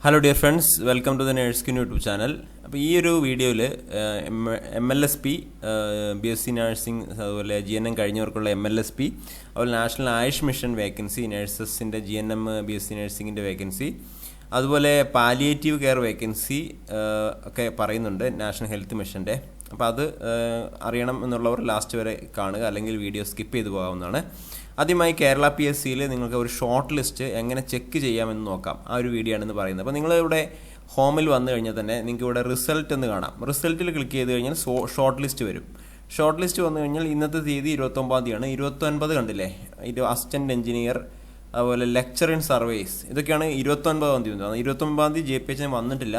Hello dear friends welcome to the nurse nurseskin YouTube channel അപ്പോൾ ഈ ഒരു വീഡിയോയിൽ M L S P B S C nursing അതുപോലെ G N M കഴിഞ്ഞവർക്കുള്ള M L S P അതുപോലെ national Ayush mission vacancy നഴ്സസിന്റെ G N M B S C നഴ്സിംഗിന്റെ vacancy അതുപോലെ palliative care vacancy ഒക്കെ പറയുന്നുണ്ട് നാഷണൽ ഹെൽത്ത് മിഷന്റെ അപ്പോൾ അത് അറിയണം എന്നുള്ളവർ ലാസ്റ്റ് വരെ കാണുക അല്ലെങ്കിൽ വീഡിയോ സ്കിപ്പ് ചെയ്തു പോകാവുന്നതാണ്. ആദ്യമായി കേരള പി എസ് സിയിൽ നിങ്ങൾക്ക് ഒരു ഷോർട്ട് ലിസ്റ്റ് എങ്ങനെ ചെക്ക് ചെയ്യാമെന്ന് നോക്കാം. ആ ഒരു വീഡിയോ ആണെന്ന് പറയുന്നത്. അപ്പോൾ നിങ്ങൾ ഇവിടെ ഹോമിൽ വന്നു കഴിഞ്ഞാൽ തന്നെ നിങ്ങൾക്ക് ഇവിടെ റിസൾട്ട് എന്ന് കാണാം. റിസൾട്ടിൽ ക്ലിക്ക് ചെയ്ത് കഴിഞ്ഞാൽ ഷോർട്ട് ലിസ്റ്റ് വരും. ഷോർട്ട് ലിസ്റ്റ് വന്നു കഴിഞ്ഞാൽ ഇന്നത്തെ തീയതി ഇരുപത്തൊമ്പതാം തീയതിയാണ്. ഇരുപത്തൊൻപത് കണ്ടില്ലേ? ഇത് അസിസ്റ്റന്റ് എഞ്ചിനീയർ അതുപോലെ ലെക്ചർ ഇൻ സർവീസ് ഇതൊക്കെയാണ് ഇരുപത്തൊൻപതാം തീയതി. വന്നത് ഇരുപത്തൊമ്പതാം തീയതി ജെ പി എച്ച് വന്നിട്ടില്ല.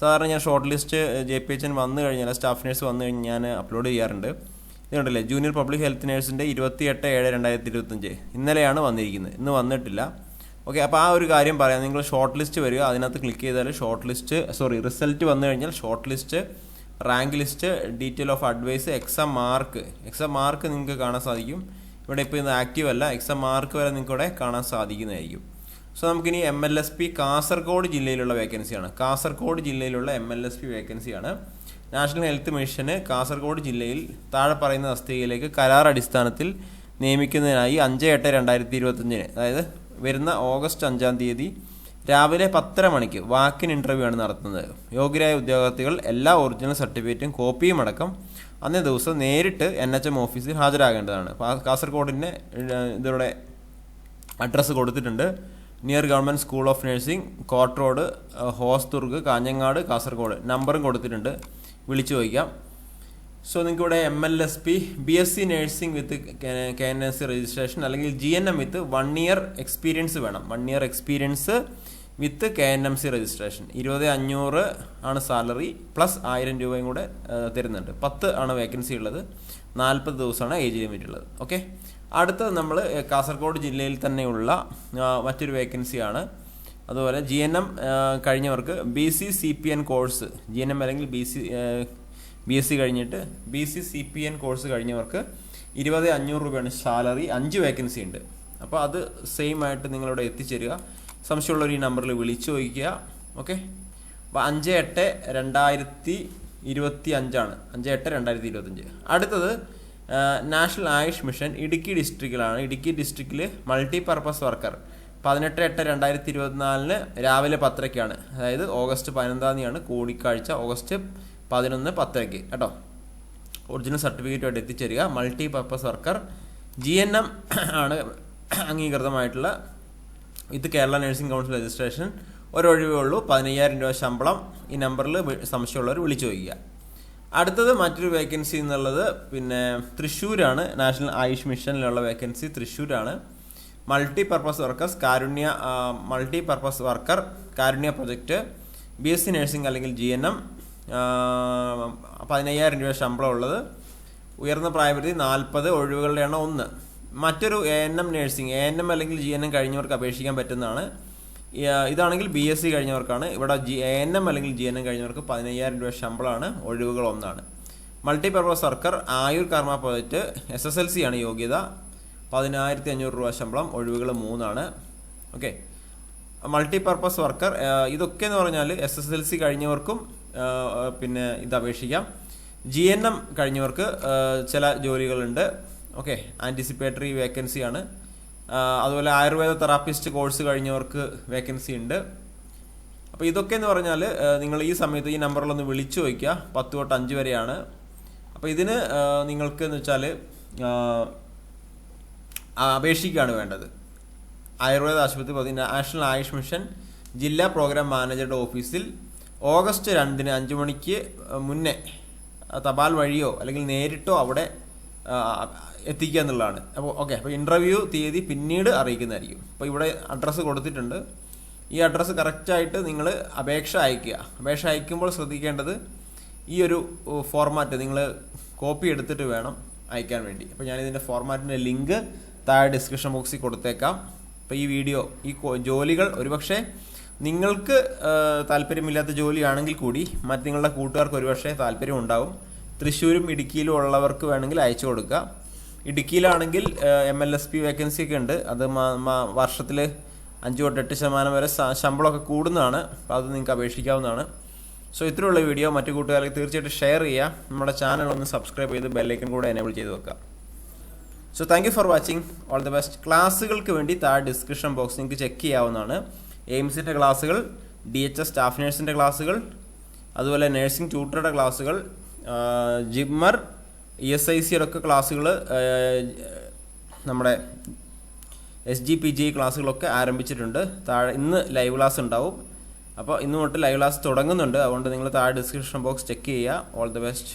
സാധാരണ ഞാൻ short list J P H വന്നു കഴിഞ്ഞാൽ സ്റ്റാഫ് നേഴ്സ് വന്നു കഴിഞ്ഞാൽ ഞാൻ അപ്ലോഡ് ചെയ്യാറുണ്ട്. ഇത് കണ്ടില്ലേ ജൂനിയർ പബ്ലിക് ഹെൽത്ത് നേഴ്സിന്റെ ഇരുപത്തി എട്ട് ഏഴ് രണ്ടായിരത്തി ഇരുപത്തഞ്ച് ഇന്നലെയാണ് വന്നിരിക്കുന്നത്. ഇന്ന് വന്നിട്ടില്ല. ഓക്കെ അപ്പോൾ ആ ഒരു കാര്യം പറയാം. നിങ്ങൾ ഷോർട്ട് ലിസ്റ്റ് വരിക. അതിനകത്ത് ക്ലിക്ക് ചെയ്താൽ ഷോർട്ട് ലിസ്റ്റ് സോറി റിസൾട്ട് വന്നു കഴിഞ്ഞാൽ short list rank list detail of advice exam mark exam mark നിങ്ങൾക്ക് കാണാൻ സാധിക്കും. ഇവിടെ ഇപ്പോൾ ഇന്ന് ആക്റ്റീവ് അല്ല. എക്സാം മാർക്ക് വരെ നിങ്ങൾക്ക് ഇവിടെ കാണാൻ സാധിക്കുന്നതായിരിക്കും. സോ നമുക്കിനി M L S P Kasaragod ജില്ലയിലുള്ള വേക്കൻസിയാണ് കാസർഗോഡ് ജില്ലയിലുള്ള എം എൽ എസ് പി വേക്കൻസിയാണ് നാഷണൽ ഹെൽത്ത് മിഷന് കാസർഗോഡ് ജില്ലയിൽ താഴെ പറയുന്ന തസ്തികയിലേക്ക് കരാർ അടിസ്ഥാനത്തിൽ നിയമിക്കുന്നതിനായി അഞ്ച് എട്ട് രണ്ടായിരത്തി ഇരുപത്തഞ്ചിന് അതായത് വരുന്ന ഓഗസ്റ്റ് അഞ്ചാം തീയതി രാവിലെ പത്തര മണിക്ക് വാക്കിൻ ഇന്റർവ്യൂ ആണ് നടത്തുന്നത്. യോഗ്യരായ ഉദ്യോഗാർത്ഥികൾ എല്ലാ ഒറിജിനൽ സർട്ടിഫിക്കറ്റും കോപ്പിയും അടക്കം അന്നേ ദിവസം നേരിട്ട് എൻ എച്ച് എം ഓഫീസിൽ ഹാജരാകേണ്ടതാണ്. കാസർഗോഡിന്റെ ഇതിലൂടെ അഡ്രസ്സ് കൊടുത്തിട്ടുണ്ട്. Near government school of nursing court road Hosdurg Kanhangad Kasaragod. നമ്പറും കൊടുത്തിട്ടുണ്ട്. വിളിച്ചു ചോദിക്കാം. സോ നിങ്ങൾക്ക് ഇവിടെ M L S P B S C nursing with K N S C registration അല്ലെങ്കിൽ G N M with one year experience വേണം. One year experience with K N M C registration ഇരുപത് അഞ്ഞൂറ് ആണ് salary plus ആയിരം രൂപയും കൂടെ തരുന്നുണ്ട്. പത്ത് ആണ് വേക്കൻസി ഉള്ളത്. നാൽപ്പത് ദിവസമാണ് ഏജ് ലിമിറ്റ് ഉള്ളത്. ഓക്കെ അടുത്തത് നമ്മൾ കാസർഗോഡ് ജില്ലയിൽ തന്നെയുള്ള മറ്റൊരു വേക്കൻസിയാണ് അതുപോലെ G N M കഴിഞ്ഞവർക്ക് B C C P N course G N M അല്ലെങ്കിൽ B C B S C കഴിഞ്ഞിട്ട് B C C P N course കഴിഞ്ഞവർക്ക് ഇരുപത് അഞ്ഞൂറ് രൂപയാണ് സാലറി അഞ്ച് വേക്കൻസി ഉണ്ട്. അപ്പോൾ അത് സെയിം ആയിട്ട് നിങ്ങളിവിടെ എത്തിച്ചേരുക. സംശയമുള്ളവർ ഈ നമ്പറിൽ വിളിച്ചു ചോദിക്കുക. ഓക്കെ അപ്പോൾ അഞ്ച് എട്ട് രണ്ടായിരത്തി ഇരുപത്തി അഞ്ചാണ് അഞ്ച് എട്ട് രണ്ടായിരത്തി ഇരുപത്തഞ്ച് അടുത്തത് നാഷണൽ ആയുഷ് മിഷൻ ഇടുക്കി ഡിസ്ട്രിക്റ്റിലാണ് ഇടുക്കി ഡിസ്ട്രിക്റ്റിൽ മൾട്ടി പർപ്പസ് വർക്കർ പതിനെട്ട് എട്ട് രണ്ടായിരത്തി ഇരുപത്തിനാലിന് രാവിലെ പത്തരയ്ക്കാണ് അതായത് ഓഗസ്റ്റ് പതിനൊന്നാം തീയതിയാണ് കൂടിക്കാഴ്ച. ഓഗസ്റ്റ് പതിനൊന്ന് പത്തരയ്ക്ക് കേട്ടോ? ഒറിജിനൽ സർട്ടിഫിക്കറ്റുമായിട്ട് എത്തിച്ചേരുക. Multi purpose worker. G N M ആണ് അംഗീകൃതമായിട്ടുള്ള ഇത് കേരള നഴ്സിംഗ് കൗൺസിൽ രജിസ്ട്രേഷൻ. ഒരൊഴിവേ ഉള്ളൂ. പതിനയ്യായിരം രൂപ ശമ്പളം. ഈ നമ്പറിൽ സംശയമുള്ളവർ വിളിച്ചു ചോദിക്കുക. അടുത്തത് മറ്റൊരു വേക്കൻസി എന്നുള്ളത് പിന്നെ തൃശ്ശൂരാണ്. നാഷണൽ ആയുഷ് മിഷനിലുള്ള വേക്കൻസി തൃശ്ശൂരാണ്. Multi purpose workers Karunya multi purpose worker Karunya project B S C nursing അല്ലെങ്കിൽ ജി എൻ എം പതിനയ്യായിരം രൂപ ശമ്പളം ഉള്ളത്. ഉയർന്ന പ്രായപരിധി നാൽപ്പത് ഒഴിവുകളുടെ എണ്ണം ഒന്ന്. മറ്റൊരു A N M nursing A N M അല്ലെങ്കിൽ ജി എൻ എം കഴിഞ്ഞവർക്ക് അപേക്ഷിക്കാൻ പറ്റുന്നതാണ്. ഇതാണെങ്കിൽ ബി എസ് സി കഴിഞ്ഞവർക്കാണ്. ഇവിടെ ജി എ എൻ എം അല്ലെങ്കിൽ ജി എൻ എം കഴിഞ്ഞവർക്ക് പതിനയ്യായിരം രൂപ ശമ്പളമാണ് ഒഴിവുകൾ ഒന്നാണ്. Multi purpose worker Ayur Karma project S S L C ആണ് യോഗ്യത. പതിനായിരത്തി അഞ്ഞൂറ് രൂപ ശമ്പളം ഒഴിവുകൾ മൂന്നാണ്. ഓക്കെ. മൾട്ടി പർപ്പസ് വർക്കർ ഇതൊക്കെ എന്ന് പറഞ്ഞാൽ എസ് എസ് എൽ സി കഴിഞ്ഞവർക്കും പിന്നെ ഇത് അപേക്ഷിക്കാം. ജി എൻ എം കഴിഞ്ഞവർക്ക് ചില ജോലികളുണ്ട്. ഓക്കെ. ആന്റിസിപ്പേറ്ററി വേക്കൻസി ആണ്. അതുപോലെ ആയുർവേദ തെറാപ്പിസ്റ്റ് കോഴ്സ് കഴിഞ്ഞവർക്ക് വേക്കൻസി ഉണ്ട്. അപ്പോൾ ഇതൊക്കെ എന്ന് പറഞ്ഞാൽ നിങ്ങൾ ഈ സമയത്ത് ഈ നമ്പറിലൊന്ന് വിളിച്ചു ചോദിക്കുക. പത്ത് തൊട്ട് അഞ്ച് വരെയാണ്. അപ്പോൾ ഇതിന് നിങ്ങൾക്ക് എന്ന് വെച്ചാൽ അപേക്ഷിക്കുകയാണ് വേണ്ടത്. ആയുർവേദ ആശുപത്രി നാഷണൽ ആയുഷ് മിഷൻ ജില്ലാ പ്രോഗ്രാം മാനേജറുടെ ഓഫീസിൽ ഓഗസ്റ്റ് രണ്ടിന് അഞ്ച് മണിക്ക് മുന്നേ തപാൽ വഴിയോ അല്ലെങ്കിൽ നേരിട്ടോ അവിടെ എത്തിക്കുക എന്നുള്ളതാണ്. അപ്പോൾ ഓക്കെ അപ്പോൾ ഇന്റർവ്യൂ തീയതി പിന്നീട് അറിയിക്കുന്നതായിരിക്കും. അപ്പോൾ ഇവിടെ അഡ്രസ്സ് കൊടുത്തിട്ടുണ്ട്. ഈ അഡ്രസ്സ് കറക്റ്റായിട്ട് നിങ്ങൾ അപേക്ഷ അയക്കുക അപേക്ഷ അയക്കുമ്പോൾ ശ്രദ്ധിക്കേണ്ടത് ഈ ഒരു ഫോർമാറ്റ് നിങ്ങൾ കോപ്പി എടുത്തിട്ട് വേണം അയക്കാൻ വേണ്ടി. അപ്പോൾ ഞാനിതിന്റെ ഫോർമാറ്റിന്റെ ലിങ്ക് താഴെ ഡിസ്ക്രിപ്ഷൻ ബോക്സിൽ കൊടുത്തേക്കാം. അപ്പോൾ ഈ വീഡിയോ ഈ ജോലികൾ ഒരുപക്ഷെ നിങ്ങൾക്ക് താല്പര്യമില്ലാത്ത ജോലിയാണെങ്കിൽ കൂടി മറ്റ് നിങ്ങളുടെ കൂട്ടുകാർക്ക് ഒരുപക്ഷെ താല്പര്യം ഉണ്ടാവും. തൃശ്ശൂരും ഇടുക്കിയിലും ഉള്ളവർക്ക് വേണമെങ്കിൽ അയച്ചു കൊടുക്കുക ഇടുക്കിയിലാണെങ്കിൽ M L S P vacancy ഒക്കെ ഉണ്ട്. അത് വർഷത്തിൽ അഞ്ച് തൊട്ട് എട്ട് ശതമാനം വരെ ശമ്പളമൊക്കെ കൂടുന്നതാണ്. അപ്പോൾ അത് നിങ്ങൾക്ക് അപേക്ഷിക്കാവുന്നതാണ്. സോ ഇത്രയുള്ള വീഡിയോ മറ്റു കൂട്ടുകാർക്ക് തീർച്ചയായിട്ടും ഷെയർ ചെയ്യുക. നമ്മുടെ ചാനൽ ഒന്ന് സബ്സ്ക്രൈബ് ചെയ്ത് ബെല്ലൈക്കൺ കൂടെ എനേബിൾ ചെയ്ത് വെക്കുക. So thank you for watching all the best ക്ലാസ്സുകൾക്ക് വേണ്ടി താഴെ ഡിസ്ക്രിപ്ഷൻ ബോക്സ് നിങ്ങൾക്ക് ചെക്ക് ചെയ്യാവുന്നതാണ്. എയിംസിന്റെ ക്ലാസ്സുകൾ ഡി എച്ച് എസ് സ്റ്റാഫ് നേഴ്സിന്റെ ക്ലാസ്സുകൾ അതുപോലെ നേഴ്സിംഗ് ട്യൂട്ടറുടെ ക്ലാസ്സുകൾ ജിമ്മർ ഇ എസ് ഐ സിയുടെയൊക്കെ ക്ലാസ്സുകൾ നമ്മുടെ എസ് ജി പി ജി ക്ലാസ്സുകളൊക്കെ ആരംഭിച്ചിട്ടുണ്ട്. താഴെ ഇന്ന് ലൈവ് ക്ലാസ് ഉണ്ടാവും. അപ്പോൾ ഇന്ന് തൊട്ട് ലൈവ് ക്ലാസ് തുടങ്ങുന്നുണ്ട്. അതുകൊണ്ട് നിങ്ങൾ താഴെ ഡിസ്ക്രിപ്ഷൻ ബോക്സ് ചെക്ക് ചെയ്യുക. All the best